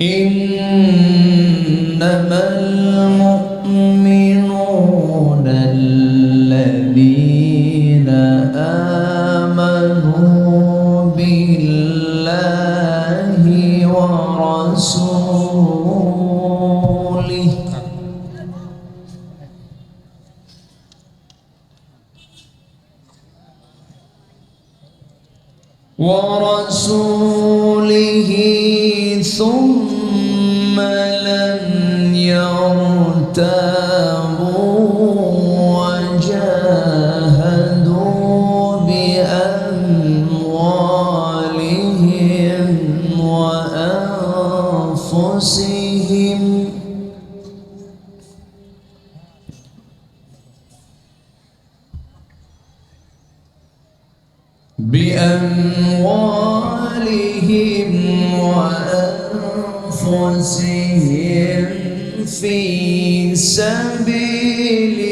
إنما المؤمنون بأموالهم وأنفسهم في سبيل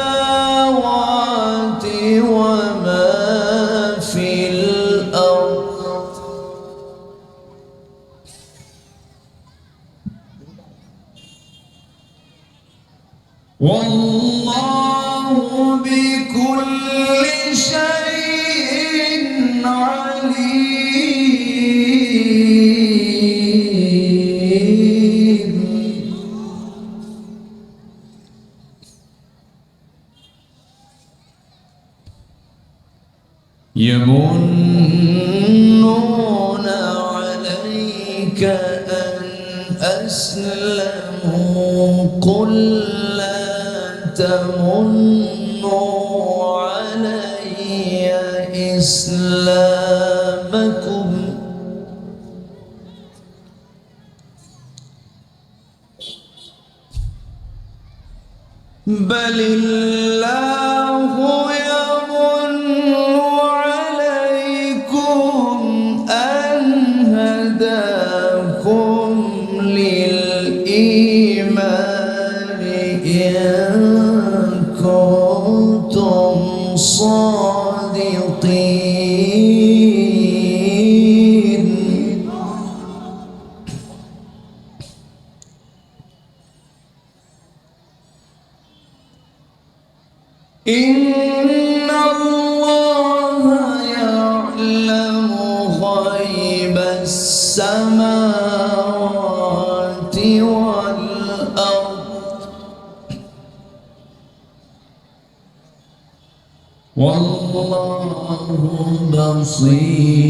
أسلموا قل لا تمنوا علي إسلامكم. بل الله كنتم صادقين إن الله يعلم غيب السماوات بصير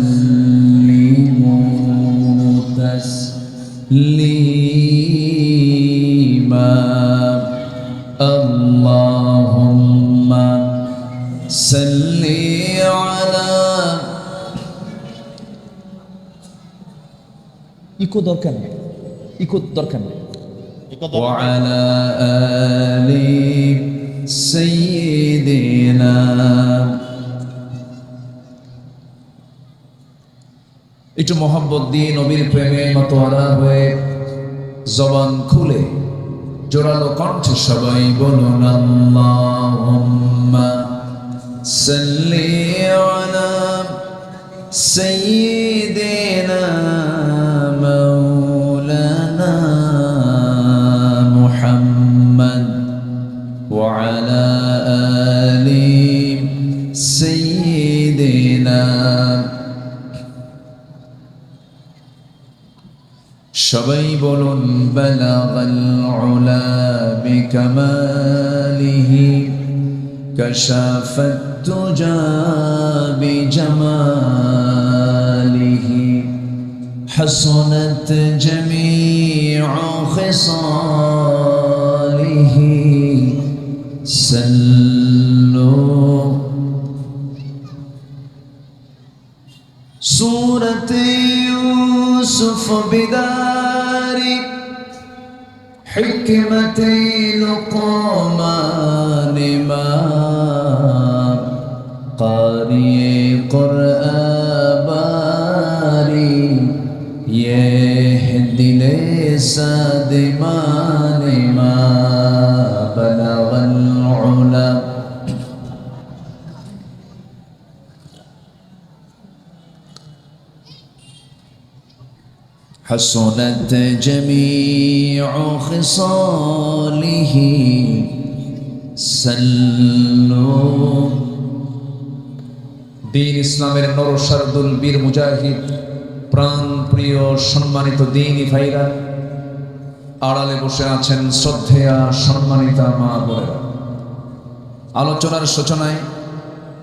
تسليما اللهم صل صل على eco দরকার নেই eco দরকার নেই وعلى آل একটু মোহাম্মদ দিয়ে নবীর প্রেমে মতো মতোয়ারা হয়ে জবান খুলে জোরালো কণ্ঠে সবাই বলুন, আল্লাহুম্মা সাল্লি আলা সাইয়্যিদিনা সবাই বলুন বালাগাল উলা বিকামালিহি كشف الدجى بجماله حسنت جميع خصاله سلوا سورة يوسف بداري حكمتي لقمان ما قارئ قرآن باري يهدي لساد حسنت جميع خصاله سلوا দিন ইসলামের নরসারদুল বীর মুজাহিদ প্রাণ প্রিয় সম্মানিত দিনী ভাইরা আড়ালে বসে আছেন শ্রদ্ধেয়া সম্মানিতা মা বোনেরা আলোচনার সূচনায়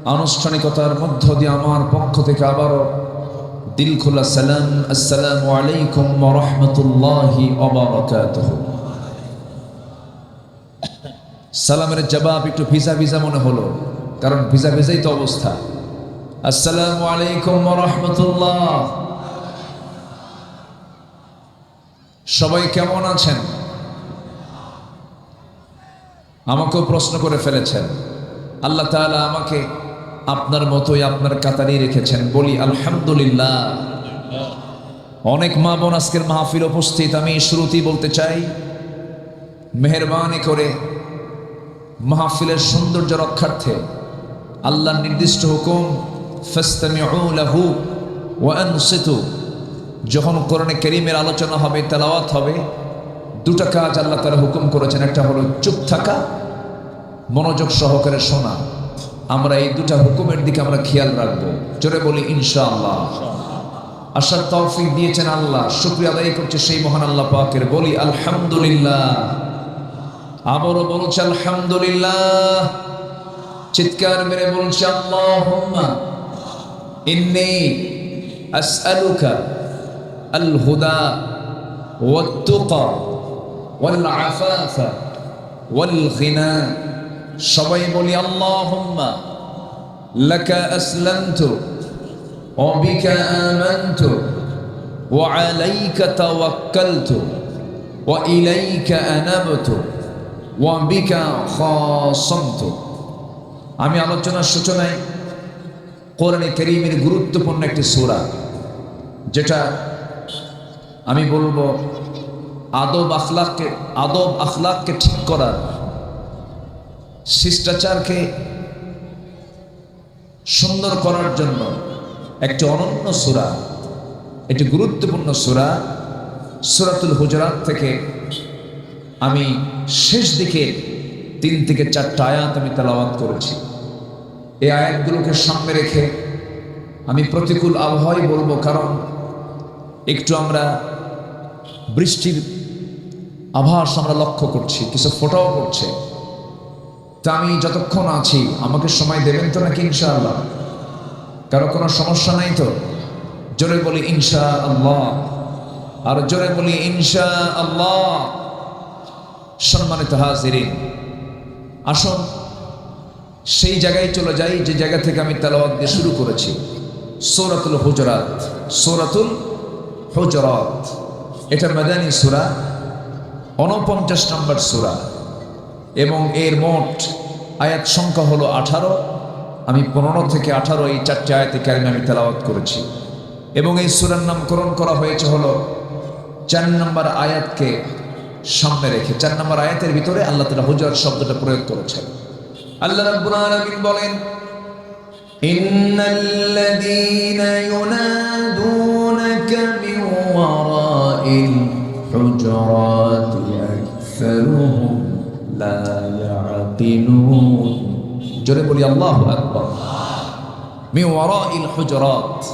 আনুষ্ঠানিকতার মধ্য দিয়ে আমার পক্ষ থেকে আবারও দিল খোলা সালাম, আসসালামু আলাইকুম রহমতুল্লাহি সালামের জবাব একটু ভিজা ভিজা মনে হলো, কারণ ভিজা ভিজাই তো অবস্থা। আসসালামু আলাইকুম রহমতুল্লাহ। সবাই কেমন আছেন? আমাকেও প্রশ্ন করে ফেলেছেন। আল্লাহ আমাকে আপনার মতোই আপনার কাতারি রেখেছেন। বলি, আলহামদুলিল্লাহ। অনেক মা বোন আজকের মাহফিল উপস্থিত। আমি শুরুতেই বলতে চাই, মেহরবানি করে মাহফিলের সৌন্দর্য রক্ষার্থে আল্লাহর নির্দিষ্ট হুকুম আনসিতু। যখন কোরআনে কেরিমের আলোচনা হবে, তেলাওয়াত হবে, দুটা কাজ আল্লাহ তারা হুকুম করেছেন। একটা হলো চুপ থাকা, মনোযোগ সহকারে শোনা। আমরা এই দুটা হুকুমের দিকে আমরা খেয়াল রাখব। জোরে বলি, ইনশাআল্লাহ। আশার তৌফিক দিয়েছেন আল্লাহ, শুক্রিয়া আদায় করছে সেই মহান আল্লাহ পাকের বলি, আলহামদুলিল্লাহ। আবারও বলছে, আলহামদুলিল্লাহ। চিৎকার মেরে বলছে, আল্লাহুম্মা ইন্নী আসআলুকা আল হুদা ওয়াত-তুকা ওয়াল আফাফা ওয়াল গিনা সবাই বলি, আল্লাহুম্মা ওয়া ইলাইকা আমি আলোচনার সূচনায় কোরআনে করিমের গুরুত্বপূর্ণ একটি সূরা, যেটা আমি বলব আদব আখলাককে আদব আখলাককে ঠিক করার শিষ্টাচারকে সুন্দর করার জন্য একটি অনন্য সুরা, একটি গুরুত্বপূর্ণ সুরা, সুরাতুল হুজরাত থেকে আমি শেষ দিকে তিন থেকে চারটা আয়াত আমি তেলাওয়াত করেছি। এই আয়াতগুলোকে সামনে রেখে আমি প্রতিকূল আবহাওয়াই বলব, কারণ একটু আমরা বৃষ্টির আভাস আমরা লক্ষ্য করছি, কিছু ফোটাও করছে তা আমি যতক্ষণ আছি, আমাকে সময় দেবেন তো নাকি ইনশা ইনশাআল্লাহ? কারও কোনো সমস্যা নাই তো? জোরে বলি ইনশা আল্লাহ আর জোরে বলি ইনশা আল্লাহ সম্মানিত হাজিরিন, আসুন, সেই জায়গায় চলে যাই, যে জায়গা থেকে আমি তেলাওয়াত দিয়ে শুরু করেছি। সৌরাতুল হুজরাত সৌরাতুল হুজরাত। এটা মাদানী সুরা উনপঞ্চাশ নম্বর সুরা। এবং এর মোট আয়াত সংখ্যা হলো আঠারো। আমি পনেরো থেকে আঠারো এই চারটে আয়াতে কারিমে আমি তেলাওয়াত করেছি। এবং এই সুরার নামকরণ করা হয়েছে হলো চার নম্বর আয়াতকে সামনে রেখে। চার নম্বর আয়াতের ভিতরে আল্লাহ তালা হুজরাত শব্দটা প্রয়োগ করেছেন। আল্লাহ রাব্বুল বলেন, ইন্নাল্লাযীনা ইউনাদুনাকা মিন ওয়ারাইল হুজুরাতি আকসারুহুম জোরে বলি, আল্লাহু হুজুরাত।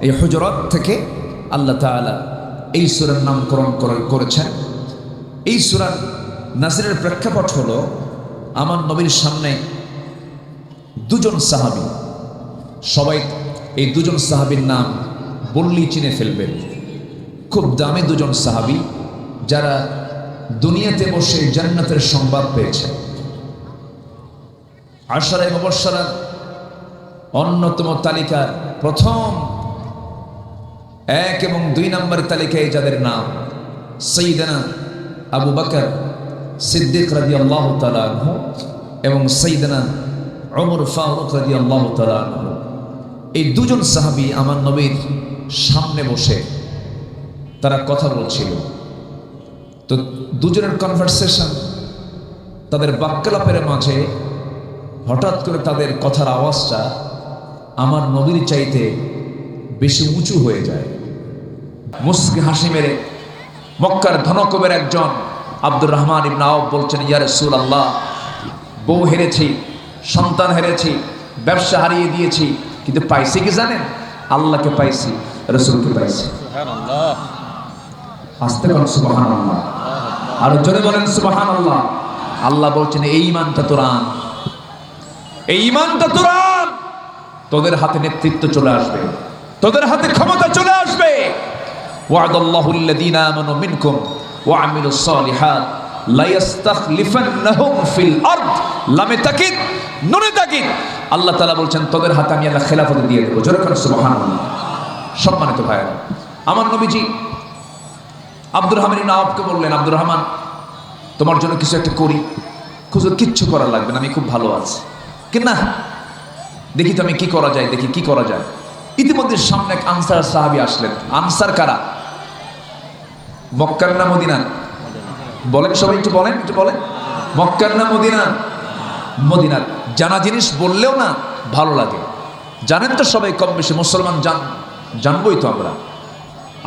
এই হুজুরাত থেকে আল্লাহ তাআলা এই সূরার নামকরণ করেছেন। এই সূরার নাসিরের প্রেক্ষাপট হলো, আমার নবীর সামনে দুজন সাহাবী, সবাই এই দুজন সাহাবীর নাম বললেই চিনে ফেলবেন। খুব দামি দুজন সাহাবী, যারা দুনিয়াতে বসে জান্নাতের সংবাদ পেয়েছে। আশারায় মুবশশারার অন্যতম তালিকার প্রথম এক এবং দুই নম্বর তালিকায় যাদের নাম সৈদানা আবু বকর সিদ্দিক রাজি আল্লাহ তালাহ এবং সৈদানা অমর ফারুক রাজি আল্লাহ তালাহ এই দুজন সাহাবি আমার নবীর সামনে বসে তারা কথা বলছিল। তো দুজনের কনভারসেশন তাদের বাক্যলাপের মাঝে হঠাৎ করে তাদের কথার আওয়াজটা আমার নবীর চাইতে বেশি উঁচু হয়ে যায়। মুসকে হাসি মেরে মক্কার ধনকবের একজন আব্দুর রহমান ইবনা আউফ বলছেন ইয়া রাসূল আল্লাহ বউ হেরেছি সন্তান হেরেছি ব্যবসা হারিয়ে দিয়েছি কিন্তু পাইছি কি জানেন? আল্লাহকে পাইছি রসুলকে পাইছি। আসতে কোন সুবাহান আল্লাহ আর জোরে বলেন সুবাহান আল্লাহ আল্লাহ বলছেন, এই ইমানটা তোরান এই ইমানটা তোরান তোদের হাতে নেতৃত্ব চলে আসবে। তোদের হাতে ক্ষমতা চলে আসবে। ওয়াদাল্লাহু আল্লাযীনা আমানু মিনকুম ওয়া আমিলুস সালিহাত লা ইস্তাখলিফান্নাহুম ফিল আরদ। লামে তাকিদ, নুনে তাকিদ। আল্লাহ তাআলা বলছেন, তোদের হাতে আমি আল্লাহ খেলাফত দিয়ে দেব। জোরে করে সুবহানাল্লাহ। সম্মানিত ভাইরা আমার নবীজি আব্দুর রহমান আওফকে বললেন, আব্দুর রহমান, তোমার জন্য কিছু একটা করি। খুঁজো কিচ্ছু করার লাগবে না, আমি খুব ভালো আছি। কি না, দেখি তো আমি কি করা যায়, দেখি কি করা যায়। ইতিমধ্যে সামনে এক আনসার সাহাবি আসলেন। আনসার কারা? মক্কার না মদিনা? বলেন সবাই একটু বলেন একটু বলেন। মক্কার না মদিনা? মদিনার। জানা জিনিস বললেও না, ভালো লাগে। জানেন তো সবাই কম বেশি মুসলমান জান, জানবই তো আমরা।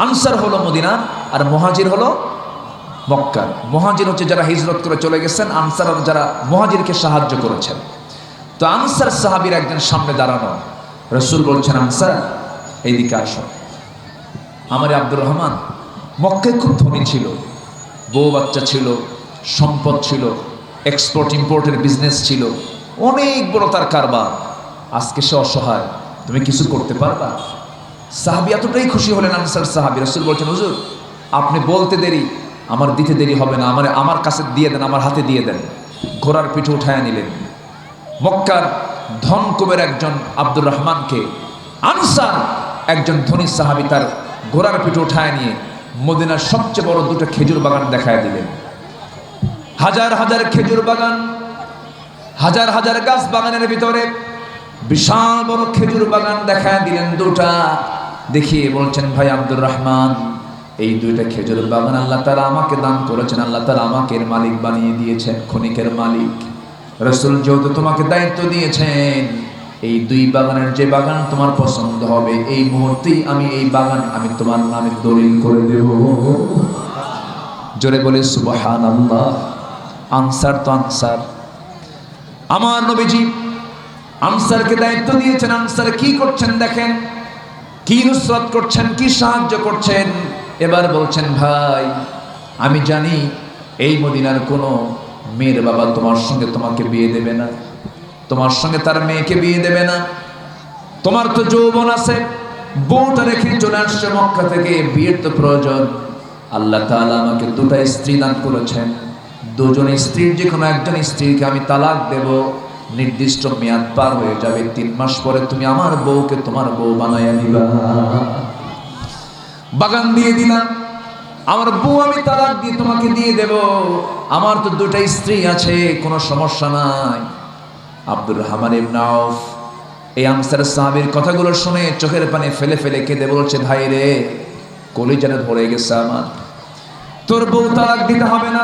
আনসার হলো মদিনা আর মহাজির হলো মক্কা। মহাজির হচ্ছে যারা হিজরত করে চলে গেছেন আনসার যারা মহাজিরকে সাহায্য করেছেন। তো আনসার সাহাবির একজন সামনে দাঁড়ানো। রসুল বলছেন, আনসার, এইদিকে আসো। আমার আব্দুর রহমান, মক্কায় খুব ধনী ছিল। বউ বাচ্চা ছিল, সম্পদ ছিল এক্সপোর্ট ইম্পোর্টের বিজনেস ছিল। অনেক বড় তার কারবার। আজকে সে অসহায়, তুমি কিছু করতে পারবা? সাহাবি এতটাই খুশি হলেন আনসার সাহাবি। রসুল বলছেন, হুজুর আপনি বলতে দেরি, আমার দিতে দেরি হবে না, আমার আমার কাছে দিয়ে দেন, আমার হাতে দিয়ে দেন। ঘোড়ার পিঠে উঠায় নিলেন। মক্কার ধন কুবের একজন আব্দুর রহমানকে, আনসার একজন ধনী সাহাবি তার ঘোড়ার পিঠে উঠায় নিয়ে মদিনার সবচেয়ে বড় দুটো খেজুর বাগান দেখায় দিলেন। হাজার হাজার খেজুর বাগান, হাজার হাজার গাছ বাগানের ভিতরে বিশাল বড় খেজুর বাগান দেখায় দিলেন দুটা। দেখিয়ে বলছেন, ভাই আব্দুর রহমান এই দুইটা খেজুর বাগান আল্লাহ তারা আমাকে দান করেছেন, আল্লাহ তারা আমাকে এর মালিক বানিয়ে দিয়েছেন খনিকের মালিক। রসুল যেহেতু তোমাকে দায়িত্ব দিয়েছেন, এই দুই বাগানের যে বাগান তোমার পছন্দ হবে, এই মুহূর্তেই আমি এই বাগান আমি তোমার নামে দলিল করে দেব। জোরে বলে সুবাহান আল্লাহ আনসার তো আনসার। আমার নবীজি আনসারকে দায়িত্ব দিয়েছেন, আনসার কি করছেন দেখেন? কি নুসরত করছেন, কি সাহায্য করছেন? এবার বলছেন, ভাই, আমি জানি এই মদিনার কোনো মেয়ের বাবা তোমার সঙ্গে তোমাকে বিয়ে দেবে না। তোমার সঙ্গে তার মেয়েকে বিয়ে দেবে না। তোমার তো যৌবন আছে, বউটা রেখে চলে আসছে মক্কা থেকে, বিয়ের তো প্রয়োজন। আল্লাহ তাআলা আমাকে দুটা স্ত্রী দান করেছেন। দুজন স্ত্রীর যে কোনো একজন স্ত্রীকে আমি তালাক দেব। নির্দিষ্ট মেয়াদ পার হয়ে যাবে, তিন মাস পরে তুমি আমার বউকে তোমার বউ বানাইয়া নিবা বাগান দিয়ে দিলাম। আমার বউ, আমি তালাক দিয়ে তোমাকে দিয়ে দেব। আমার তো দুটা স্ত্রী আছে, কোনো সমস্যা নাই। আব্দুর রহমান ইবনে এই আনসার সাহাবীর কথাগুলো শুনে চোখের পানি ফেলে ফেলে কেঁদে বলছে, ভাই রে কলি কলিজারে ধরে গেছে আমার। তোর বউ তালাক দিতে হবে না।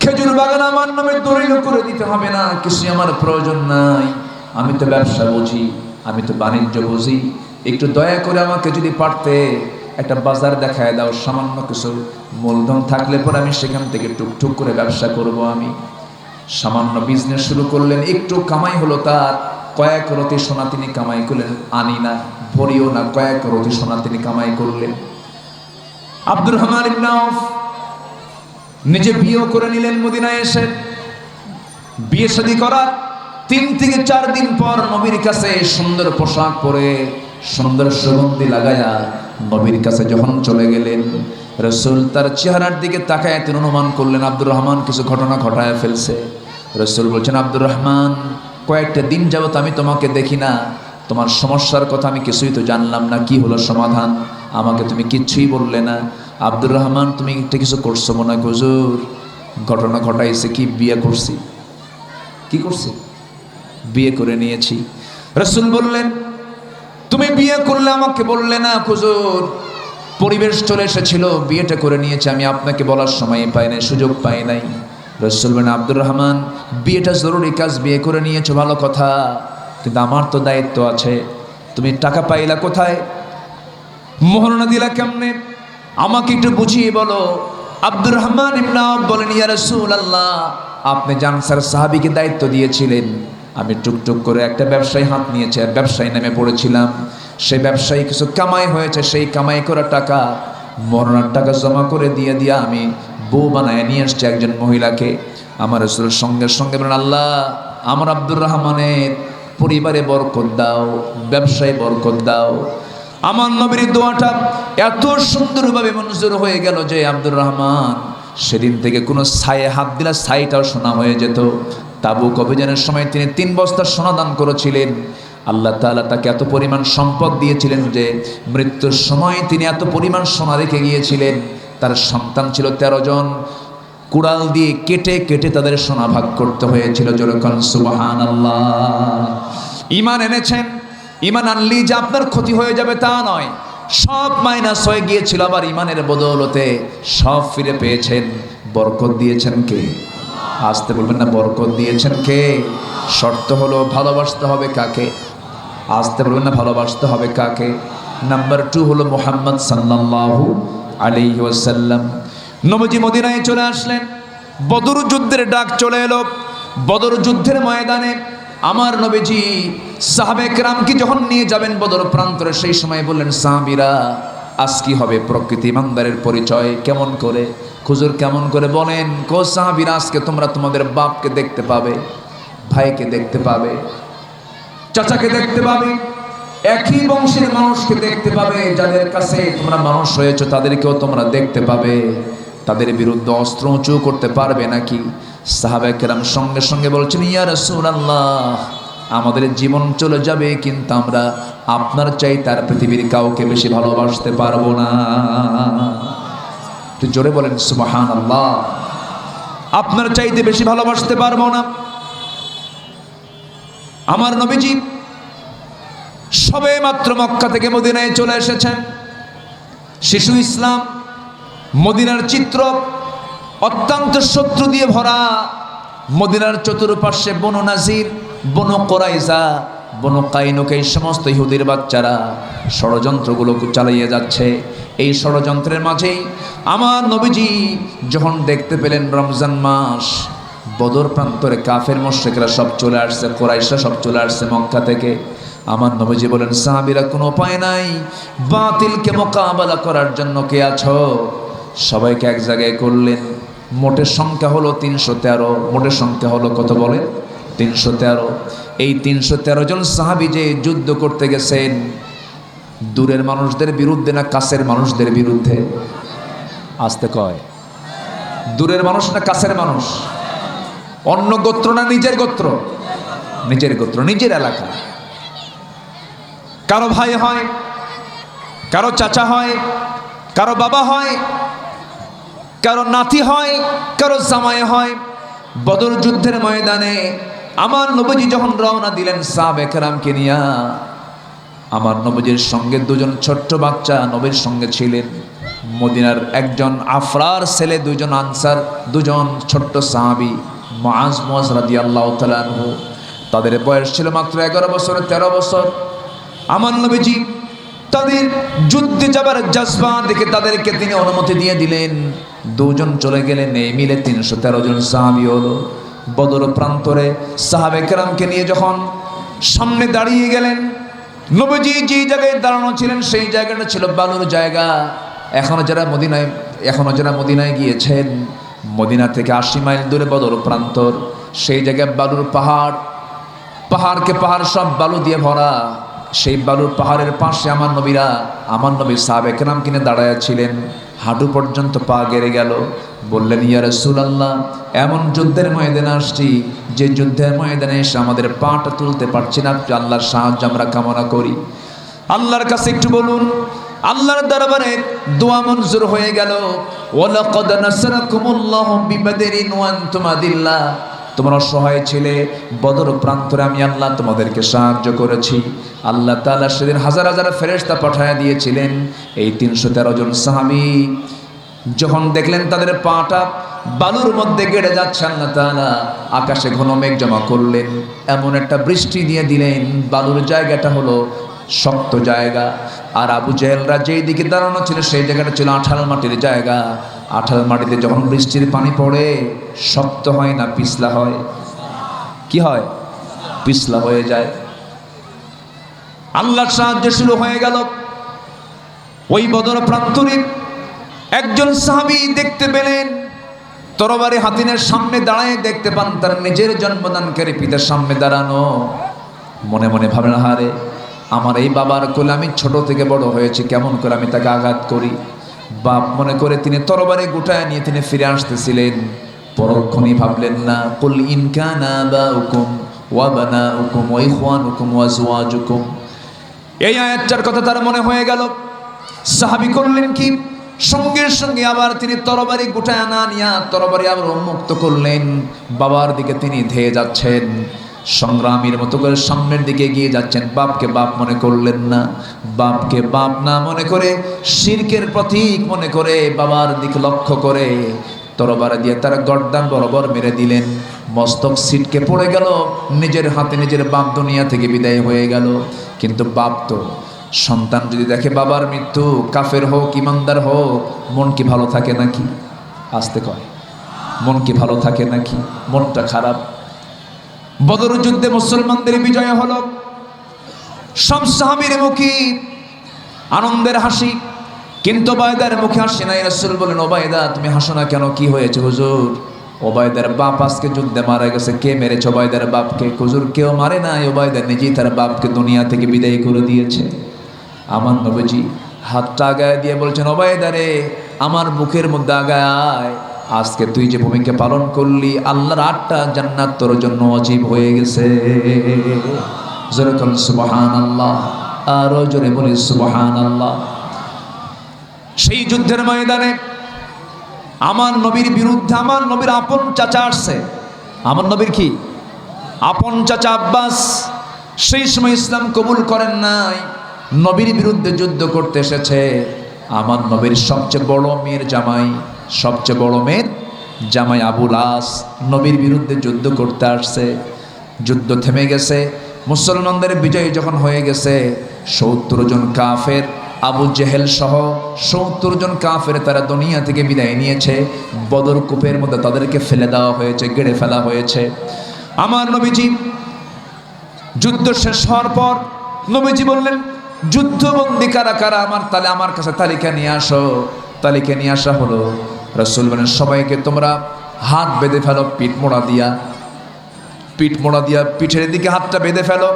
খেজুর বাগান আমার নামে দলিল করে দিতে হবে না। কিছু আমার প্রয়োজন নাই। আমি তো ব্যবসা বুঝি, আমি তো বাণিজ্য বুঝি। একটু দয়া করে আমাকে যদি পারতে, একটা বাজার দেখায় দাও, সামান্য কিছু মূলধন থাকলে পর আমি সেখান থেকে টুকটুক করে ব্যবসা করব আমি। সামান্য বিজনেস শুরু করলেন, একটু কামাই হলো তার। কয়েক রতি সোনা তিনি কামাই করলেন, আনি না, ভরিও না, কয়েক রতি সোনা তিনি কামাই করলেন। আব্দুর রহমান ইবনে আউফ নিজে বিয়েও করে নিলেন মদিনায় এসে। বিয়ে শাদী করার তিন থেকে চার দিন পর নবীর কাছে সুন্দর পোশাক পরে সুন্দর সুগন্ধি লাগায়া নবীর কাছে যখন চলে গেলেন, রসুল তার চেহারার দিকে তাকায় তিনি অনুমান করলেন, আব্দুর রহমান, কিছু ঘটনা ঘটায় ফেলছে। রসুল বলছেন, আব্দুর রহমান, কয়েকটা দিন যাবত আমি তোমাকে দেখি না। তোমার সমস্যার কথা আমি কিছুই তো জানলাম না। কি হলো সমাধান? আমাকে তুমি কিচ্ছুই বললে না। আব্দুর রহমান, তুমি একটা কিছু করছ মনে হয়। হুজুর, ঘটনা ঘটাইছে কি? বিয়ে করছি। কি করছি? বিয়ে করে নিয়েছি। রসুল বললেন তুমি বিয়ে করলে আমাকে বললে না খুজুর পরিবেশ চলে এসেছিল, বিয়েটা করে নিয়েছে। আমি আপনাকে বলার সময় পাই নাই, সুযোগ পাই নাই। রসুল বলেন, আব্দুর রহমান, বিয়েটা জরুরি কাজ, বিয়ে করে নিয়েছো, ভালো কথা। কিন্তু আমার তো দায়িত্ব আছে। তুমি টাকা পাইলা কোথায়? মোহরণা দিলা কেমনে? আমাকে একটু বুঝিয়ে বলো। আব্দুর রহমান আউফ বলেন, ইয়া আল্লাহ আপনি জানসার সাহাবীকে দায়িত্ব দিয়েছিলেন। আমি টুকটুক করে একটা ব্যবসায়ী হাত নিয়েছে, আর ব্যবসায়ী নামে পড়েছিলাম। সেই ব্যবসায়ী কিছু কামাই হয়েছে, সেই কামাই করা টাকা, মরণার টাকা জমা করে দিয়ে দিয়া আমি বউ বানায় নিয়ে এসছি একজন মহিলাকে। আমার রসুলের সঙ্গে সঙ্গে বলেন, আল্লাহ, আমার আব্দুর রহমানের পরিবারে বরকত দাও, ব্যবসায় বরকত দাও। আমার নবীর দোয়াটা এত সুন্দরভাবে মঞ্জুর হয়ে গেল যে আব্দুর রহমান, সেদিন থেকে কোনো ছায়ে হাত দিলে ছাইটাও শোনা হয়ে যেত। তাবু অভিযানের সময় তিনি তিন বস্তা সোনা দান করেছিলেন। আল্লাহ তাআলা তাকে এত পরিমাণ সম্পদ দিয়েছিলেন যে মৃত্যুর সময় তিনি এত পরিমাণ সোনা রেখে গিয়েছিলেন। তার সন্তান ছিল তেরো জন। কুড়াল দিয়ে কেটে কেটে তাদের সোনা ভাগ করতে হয়েছিল যেরকম সুবাহান আল্লাহ ইমান এনেছেন। ইমান আনলি যে আপনার ক্ষতি হয়ে যাবে তা নয়। সব মাইনাস হয়ে গিয়েছিল আবার ইমানের বদৌলতে। সব ফিরে পেয়েছেন। বরকত দিয়েছেন কে? আসতে বলবেন না, বরকত দিয়েছেন কে? শর্ত হলো ভালোবাসতে হবে কাকে? আসতে বলবেন না, ভালোবাসতে হবে কাকে? নাম্বার টু হলো মোহাম্মদ সাল্লাল্লাহু আলাইহি ওয়াসাল্লাম। নবজি মদিনায় চলে আসলেন। বদর যুদ্ধের ডাক চলে এলো। বদর যুদ্ধের ময়দানে আমার নবীজি সাহাবে রামকে যখন নিয়ে যাবেন বদর প্রান্তরে, সেই সময় বললেন, সাহাবিরা আজ কি হবে? প্রকৃতি ইমানদারের পরিচয় কেমন করে? খুজুর কেমন করে বলেন, কো সাহাবিরা, আজকে তোমরা তোমাদের বাপকে দেখতে পাবে, ভাইকে দেখতে পাবে, চাচাকে দেখতে পাবে, একই বংশের মানুষকে দেখতে পাবে, যাদের কাছে তোমরা মানুষ হয়েছো তাদেরকেও তোমরা দেখতে পাবে। তাদের বিরুদ্ধে অস্ত্র উঁচু করতে পারবে নাকি? সাহাবেকেরাম সঙ্গে সঙ্গে বলছেন, ইয়া রাসূলুল্লাহ আমাদের জীবন চলে যাবে, কিন্তু আমরা আপনার চাই তার পৃথিবীর কাউকে বেশি ভালোবাসতে পারব না। একটু জোরে বলেন সুবাহান আল্লাহ আপনার চাইতে বেশি ভালোবাসতে পারব না। আমার নবীজি সবে মাত্র মক্কা থেকে মদিনায় চলে এসেছেন। শিশু ইসলাম, মদিনার চিত্র অত্যন্ত শত্রু দিয়ে ভরা। মদিনার চতুর্পার্শ্বে বনু নাজির বনু কোরাইজা বনু কাইনুক এই সমস্ত ইহুদির বাচ্চারা ষড়যন্ত্রগুলো চালিয়ে যাচ্ছে। এই ষড়যন্ত্রের মাঝেই আমার নবীজি যখন দেখতে পেলেন রমজান মাস, বদর প্রান্তরে কাফের মোশেকরা সব চলে আসছে, কোরাইশরা সব চলে আসছে মক্কা থেকে। আমার নবীজি বলেন, সাহাবিরা কোনো উপায় নাই, বাতিলকে মোকাবেলা করার জন্য কে আছো? সবাইকে এক জায়গায় করলেন। মোটের সংখ্যা হলো তিনশো তেরো, মোটের সংখ্যা হলো কত বলে তিনশো তেরো। এই তিনশো তেরো জন সাহাবি যে যুদ্ধ করতে গেছেন দূরের মানুষদের বিরুদ্ধে না কাছের মানুষদের বিরুদ্ধে? আসতে কয়। দূরের মানুষ না কাছের মানুষ? অন্য গোত্র না নিজের গোত্র? নিজের গোত্র নিজের এলাকা। কারও ভাই হয় কারও চাচা হয় কারও বাবা হয় কারও নাতি হয় কারও জামাই হয়। বদর যুদ্ধের ময়দানে আমার নবজি যখন রওনা দিলেন সাব একরামকে নিয়া, আমার নবজির সঙ্গে দুজন ছোট্ট বাচ্চা নবীর সঙ্গে ছিলেন। মদিনার একজন আফরার ছেলে, দুজন আনসার, দুজন ছোট্ট সাহাবি মাজ মোয়াজ রাদি আল্লাহ তালানহু তাদের বয়স ছিল মাত্র এগারো বছর, তেরো বছর। আমার নবীজি তাদের যুদ্ধে যাবার জজবা দেখে তাদেরকে তিনি অনুমতি দিয়ে দিলেন। দুজন চলে গেলেন এই মিলে তিনশো তেরো জন সাহাবি হলো। বদর প্রান্তরে সাহাবে কেরামকে নিয়ে যখন সামনে দাঁড়িয়ে গেলেন, নবীজি যে জায়গায় দাঁড়ানো ছিলেন, সেই জায়গাটা ছিল বালুর জায়গা। এখনও যারা মদিনায়, এখনও যারা মদিনায় গিয়েছেন, মদিনা থেকে আশি মাইল দূরে বদর প্রান্তর, সেই জায়গায় বালুর পাহাড়, পাহাড়কে পাহাড় সব বালু দিয়ে ভরা। সেই বালুর পাহাড়ের পাশে আমার নবীরা, আমার নবী সাহেব একরাম কিনে দাঁড়ায় ছিলেন। হাঁটু পর্যন্ত পা গেড়ে গেল। বললেন, ইয়া আল্লাহ এমন যুদ্ধের ময়দানে আসছি, যে যুদ্ধের ময়দানে এসে আমাদের পাটা তুলতে পারছি না আল্লাহর সাহায্য আমরা কামনা করি। আল্লাহর কাছে একটু বলুন, আল্লাহর দরবারে দোয়া মঞ্জুর হয়ে গেল। ওয়ালাকাদ নাসারাকুমুল্লাহু বিবাদরিন ওয়া আনতুম আদিল্লাহ। তোমরা অসহায় ছেলে, বদর প্রান্তরে আমি আল্লাহ তোমাদেরকে সাহায্য করেছি। আল্লাহ তাআলা সেদিন হাজার হাজার ফেরেশতা পাঠায় দিয়েছিলেন। এই তিনশো তেরো জন সাহাবি যখন দেখলেন তাদের পাটা বালুর মধ্যে গেড়ে যাচ্ছে, আল্লাহ তাআলা আকাশে ঘন মেঘ জমা করলেন। এমন একটা বৃষ্টি দিয়ে দিলেন। বালুর জায়গাটা হলো শক্ত জায়গা। আর আবু জেহেলরা যেই দিকে দাঁড়ানো ছিল, সেই জায়গাটা ছিল আঠাল মাটির জায়গা। আঠাল মাটিতে যখন বৃষ্টির পানি পড়ে, শক্ত হয় না, পিছলা হয়। কি হয়? পিছলা হয়ে যায়। আল্লাহর সাহায্য শুরু হয়ে গেল। ওই বদর প্রান্তরে একজন সাহাবী দেখতে পেলেন। তরবারি হাতিনের সামনে দাঁড়ায় দেখতে পান তার নিজের জন্মদানকারী পিতার সামনে দাঁড়ানো। মনে মনে ভাবেন হারে আমার এই বাবার কোলে আমি ছোট থেকে বড় হয়েছি, কেমন করে আমি তাকে আঘাত করি? বাপ মনে করে তিনি তরবারে গোটায় নিয়ে তিনি ফিরে আসতেছিলেন। পরক্ষণই ভাবলেন, না, কুল ইনকানা বা হুকুম ওয়া বানা হুকুম ওই খোয়ান হুকুম ওয়া জুয়াজ হুকুম এই আয়াতটার কথা তার মনে হয়ে গেল। সাহাবি করলেন কি? সঙ্গে সঙ্গে আবার তিনি তরবারি গোটায় আনা নিয়া তরবারি আবার উন্মুক্ত করলেন। বাবার দিকে তিনি ধেয়ে যাচ্ছেন। সংগ্রামীর মতো করে সামনের দিকে গিয়ে যাচ্ছেন। বাপকে বাপ মনে করলেন না। বাপকে বাপ না মনে করে শিরকের প্রতীক মনে করে বাবার দিকে লক্ষ্য করে তরবারে দিয়ে তারা গর্দান বরাবর মেরে দিলেন। মস্তক সিটকে পড়ে গেল। নিজের হাতে নিজের বাপ দুনিয়া থেকে বিদায় হয়ে গেল। কিন্তু বাপ তো সন্তান যদি দেখে বাবার মৃত্যু, কাফের হোক, ইমানদার হোক, মন কি ভালো থাকে নাকি? আসতে কয়। মন কি ভালো থাকে নাকি? মনটা খারাপ। বদর যুদ্ধে মুসলমানদের বিজয় হলো। সব সাহাবির মুখে আনন্দের হাসি। কিন্তু ওবায়দার মুখে হাসি নাই। রসুল বলেন, ওবায়দা, তুমি হাসো না কেন? কি হয়েছে হুজুর? ওবায়দার বাপ আজকে যুদ্ধে মারা গেছে। কে মেরেছে ওবায়দার বাপকে? হুজুর, কেউ মারে না ওবায়দা নিজেই তার বাপকে দুনিয়া থেকে বিদায় করে দিয়েছে। আমার নবীজি হাতটা আগায় দিয়ে বলছেন ওবায়দারে আমার মুখের মধ্যে আগায় আজকে তুই যে ভূমিকা পালন করলি, আল্লাহর আটটা জান্নাত তোর জন্য অজীব হয়ে গেছে। যেরকম সুবহান আল্লাহ আরও জোরে বলি সুবহান আল্লাহ সেই যুদ্ধের ময়দানে আমার নবীর বিরুদ্ধে, আমার নবীর আপন চাচা আসছে। আমার নবীর কি? আপন চাচা আব্বাস, সেই সময় ইসলাম কবুল করেন নাই। নবীর বিরুদ্ধে যুদ্ধ করতে এসেছে। আমার নবীর সবচেয়ে বড় মেয়ের জামাই সবচেয়ে বড় মেয়ের? জামাই আবুল আস, নবীর বিরুদ্ধে যুদ্ধ করতে আসছে, যুদ্ধ থেমে গেছে। মুসলমানদের বিজয় যখন হয়ে গেছে, সত্তর জন কাফের আবু জেহেল সহ সত্তর জন কাফের তারা দুনিয়া থেকে বিদায় নিয়েছে। বদর কূপের মধ্যে তাদেরকে ফেলে দেওয়া হয়েছে, গেড়ে ফেলা হয়েছে। আমার নবীজি যুদ্ধ শেষ হওয়ার পর নবীজি বললেন, যুদ্ধবন্দী কারা কারা? আমার তালে, আমার কাছে তালিকা নিয়ে আসো। তালিকা নিয়ে আসা হলো রসুল বলেন, সবাইকে তোমরা হাত বেঁধে ফেলো, পিঠ মোড়া দিয়া। পিঠ মোড়া দিয়া পিঠের দিকে হাতটা বেঁধে ফেলো।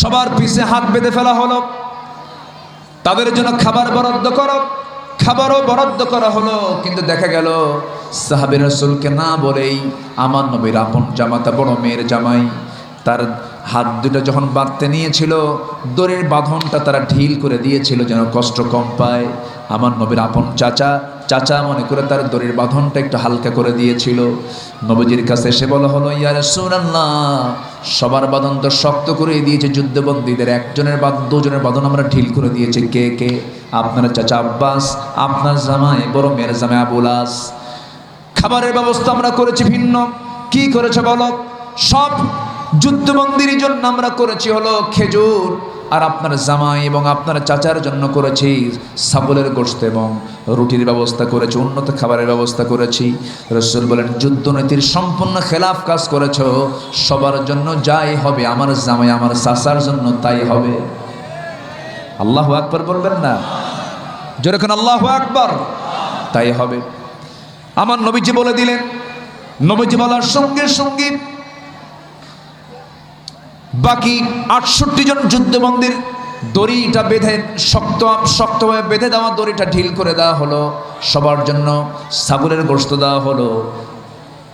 সবার পিছে হাত বেঁধে ফেলা হলো। তাদের জন্য খাবার বরাদ্দ করো। খাবারও বরাদ্দ করা হলো, কিন্তু দেখা গেল সাহাবির রসুলকে না বলেই আমার নবীর আপন জামাতা, বড় মেয়ের জামাই, তার হাত দুটো যখন বাঁধতে নিয়েছিল, দড়ির বাঁধনটা তারা ঢিল করে দিয়েছিল যেন কষ্ট কম পায়। আমার নবীর আপন চাচা চাচা মনে করে তার দড়ির বাঁধনটা একটু হালকা করে দিয়েছিল। নবীজির কাছে এসে বলা হলো ইয়ার সুরাল্লাহ সবার বাঁধন তো শক্ত করে দিয়েছে যুদ্ধবন্দীদের। একজনের বাদ দুজনের বাঁধন আমরা ঢিল করে দিয়েছি। কে কে? আপনার চাচা আব্বাস, আপনার জামাই, বড় মেয়ের জামাই আবুলাস খাবারের ব্যবস্থা আমরা করেছি ভিন্ন। কি করেছে বলো? সব যুদ্ধবন্দির জন্য আমরা করেছি হলো খেজুর, আর আপনার জামাই এবং আপনার চাচার জন্য করেছি সাবলের গোস্ত এবং রুটির ব্যবস্থা করেছি, উন্নত খাবারের ব্যবস্থা করেছি। রসুল বলেন, যুদ্ধনীতির সম্পূর্ণ খেলাফ কাজ করেছ, সবার জন্য যাই হবে, আমার জামাই আমার চাচার জন্য তাই হবে। আল্লাহ আকবর বলবেন না? যেরকম আল্লাহ আকবর, তাই হবে। আমার নবীজি বলে দিলেন, নবীজি বলার সঙ্গে সঙ্গে বাকি আটষট্টি জন যুদ্ধবন্দির দড়িটা বেঁধে শক্ত, শক্তভাবে বেঁধে দেওয়া দড়িটা ঢিল করে দেওয়া হলো। সবার জন্য ছাগলের গোস্ত দেওয়া হলো।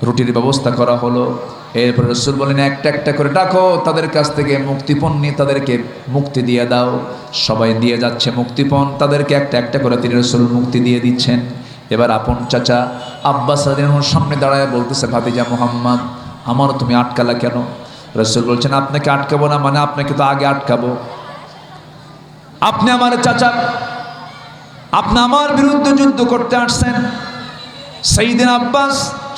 রুটির ব্যবস্থা করা হলো। এরপরে রসুল বলেন, একটা একটা করে ডাকো, তাদের কাছ থেকে মুক্তিপণ নিয়ে তাদেরকে মুক্তি দিয়ে দাও। সবাই দিয়ে যাচ্ছে মুক্তিপণ, তাদেরকে একটা একটা করে তিনি রসুল মুক্তি দিয়ে দিচ্ছেন। এবার আপন চাচা আব্বাস সামনে দাঁড়ায় বলতেছে, ভাতিজা মোহাম্মদ, আমার তুমি আটকালা কেন? রসুল বলছেন, আপনাকে আটকাবো না মানে আপনাকে তো আগে আটকাবো। আপনি আমার চাচা, আপনি আমার বিরুদ্ধে যুদ্ধ করতে আসছেন। সেইদিন আব্বাস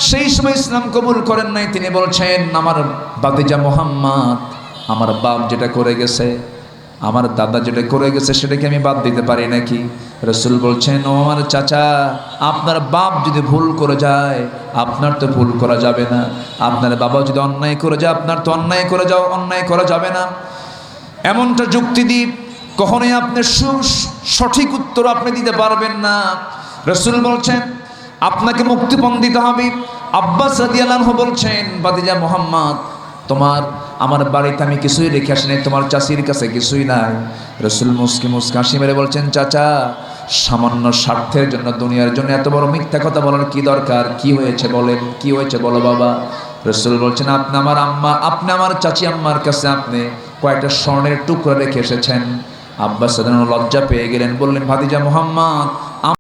সেই সময় ইসলাম কবুল করেন নাই, তিনি বলছেন, আমার বাদিজা মোহাম্মদ, আমার বাপ যেটা করে গেছে, আমার দাদা যেটা করে গেছে, সেটাকে আমি বাদ দিতে পারি নাকি? রসুল বলছেন, ও আমার চাচা, আপনার বাপ যদি ভুল করে যায়, আপনার তো ভুল করা যাবে না। আপনার বাবা যদি অন্যায় করে যায়, আপনার তো অন্যায় করে যাও, অন্যায় করা যাবে না। এমনটা যুক্তি দিই কখনোই আপনি সঠিক উত্তর আপনি দিতে পারবেন না। রসুল বলছেন, আপনাকে মুক্তিপণ দিতে হবে। আব্বাস রাদিয়াল্লাহু বলছেন বাদিজা মোহাম্মদ তোমার, আমার বাড়িতে আমি কিছুই রেখে আসিনি, তোমার চাষির কাছে কিছুই নাই। রসুল মুসকি মুসকা মেরে বলছেন, চাচা, সামান্য স্বার্থের জন্য, দুনিয়ার জন্য এত বড় মিথ্যা কথা বলার কি দরকার? কি হয়েছে বলেন, কি হয়েছে বলো বাবা? রসুল বলছেন, আপনি আমার আম্মা, আপনি আমার চাচি আম্মার কাছে আপনি কয়েকটা স্বর্ণের টুকরো রেখে এসেছেন। আব্বাস সাধারণ লজ্জা পেয়ে গেলেন, বললেন, ভাতিজা মোহাম্মদ